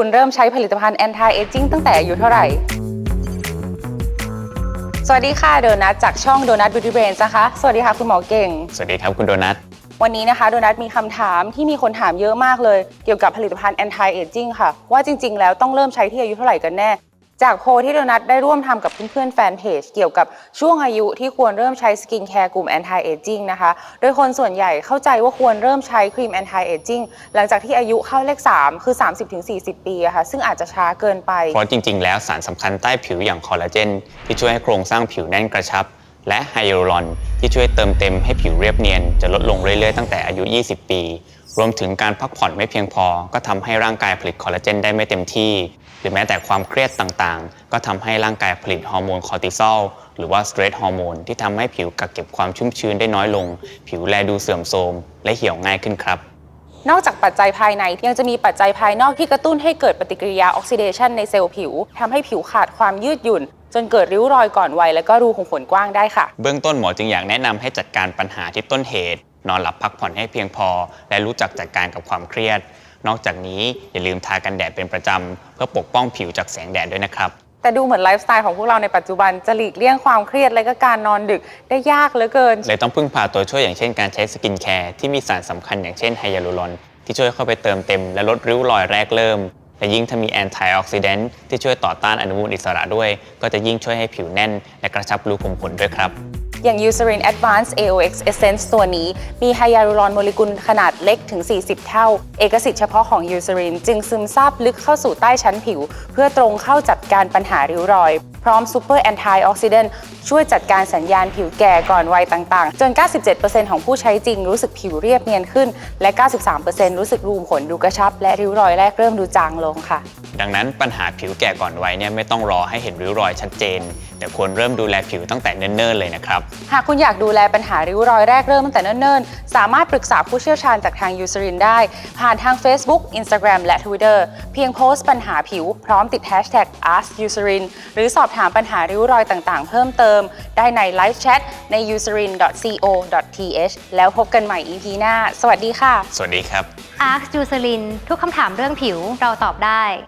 คุณเริ่มใช้ผลิตภัณฑ์ anti aging ตั้งแต่อายุเท่าไหร่ สวัสดีค่ะโดนัทจากช่องโดนัท Beauty Brains นะคะ สวัสดีค่ะคุณหมอเก่ง สวัสดีครับคุณโดนัท วันนี้นะคะโดนัทมีคำถามที่มีคนถามเยอะมากเลย เกี่ยวกับผลิตภัณฑ์ anti aging ค่ะ ว่าจริง ๆ แล้วต้องเริ่มใช้ที่อายุเท่าไหร่กันแน่ จากโพลที่โดนัทได้ร่วมทำกับเพื่อนๆแฟนเพจเกี่ยวกับช่วงอายุที่ควรเริ่มใช้สกินแคร์กลุ่ม anti aging นะคะ โดยคนส่วนใหญ่เข้าใจว่าควรเริ่มใช้ครีม anti aging หลังจากที่อายุเข้าเลข 3 คือ 30-40 ปีอะค่ะซึ่งอาจจะช้าเกินไป เพราะจริงๆ แล้วสารสำคัญใต้ผิวอย่างคอลลาเจนที่ช่วยให้โครงสร้างผิวแน่นกระชับ และไฮยาลูรอนที่ช่วยเติมเต็มให้ผิวเรียบเนียนจะลดลงเรื่อยๆตั้งแต่อายุ 20 ปี รวมถึงการพักผ่อนไม่เพียงพอ ก็ทำให้ร่างกายผลิตคอลลาเจนได้ไม่เต็มที่ หรือแม้แต่ความเครียดต่างๆ ก็ทำให้ร่างกายผลิตฮอร์โมนคอร์ติซอลหรือว่าสเตรสฮอร์โมนที่ทำให้ผิวกักเก็บความชุ่มชื้นได้น้อยลง ผิวแลดูเสื่อมโทรมและเหี่ยวง่ายขึ้นครับ นอกจากปัจจัยภายในยังจะมีปัจจัยภายนอกที่กระตุ้นให้เกิดปฏิกิริยาออกซิเดชันในเซลล์ผิวทำให้ผิวขาดความยืดหยุ่น จนเกิดริ้วรอยก่อนวัยและก็รูขุมขนกว้างได้ค่ะ เบื้องต้นหมอจึงอยากแนะนำให้จัดการปัญหาที่ต้นเหตุ นอนหลับพักผ่อนให้เพียงพอ และรู้จักจัดการกับความเครียด นอกจากนี้อย่าลืมทากันแดดเป็นประจำเพื่อปกป้องผิวจากแสงแดดด้วยนะครับ แต่ดูเหมือนไลฟ์สไตล์ของพวกเราในปัจจุบันจะหลีกเลี่ยงความเครียดและก็การนอนดึกได้ยากเหลือเกิน เลยต้องพึ่งพาตัวช่วยอย่างเช่นการใช้สกินแคร์ที่มีสารสำคัญอย่างเช่นไฮยาลูรอนที่ช่วยเข้าไปเติมเต็มและลดริ้วรอยแรกเริ่ม และยิ่งถ้ามีแอนตี้ออกซิแดนต์ที่ช่วยต่อต้านอนุมูลอิสระด้วย ก็จะยิ่งช่วยให้ผิวแน่น และกระชับรูขุมขนด้วยครับ อย่าง Eucerin Advanced AOX Essence ตัวนี้มีไฮยาลูรอนโมเลกุลขนาดเล็กถึง 40 เท่า เอกสิทธิ์เฉพาะของ Eucerin จึงซึมซาบลึกเข้าสู่ใต้ชั้นผิว เพื่อตรงเข้าจัดการปัญหาริ้วรอย พร้อม Super Antioxidant ช่วยจัดการสัญญาณผิวแก่ก่อนวัยต่างๆ จน 97%ของผู้ใช้จริงรู้สึกผิวเรียบเนียนขึ้น และ 93%รู้สึกรูขุมขนดูกระชับ และริ้วรอยแรกเริ่มดูจางลงค่ะ ดังนั้นปัญหาผิวแก่ก่อนวัยเนี่ยไม่ต้องรอให้เห็นริ้วรอยชัดเจน แต่ควรเริ่มดูแลผิวตั้งแต่เนิ่นๆเลยนะครับ หากคุณอยากดูแลปัญหาริ้วรอยแรกเริ่มตั้งแต่เนิ่นๆ สามารถปรึกษาผู้เชี่ยวชาญจากทาง Eucerin ได้ ผ่านทาง Facebook Instagram และ Twitter เพียงโพสต์ปัญหาผิวพร้อมติด Hashtag AskEucerin หรือสอบถามปัญหาริ้วรอยต่างๆ เพิ่มเติม ได้ในไลฟ์แชทใน eucerin.co.th แล้วพบกันใหม่ EP หน้า สวัสดีค่ะ สวัสดีครับอาร์คจูซลินทุกคำถามเรื่องผิวเราตอบได้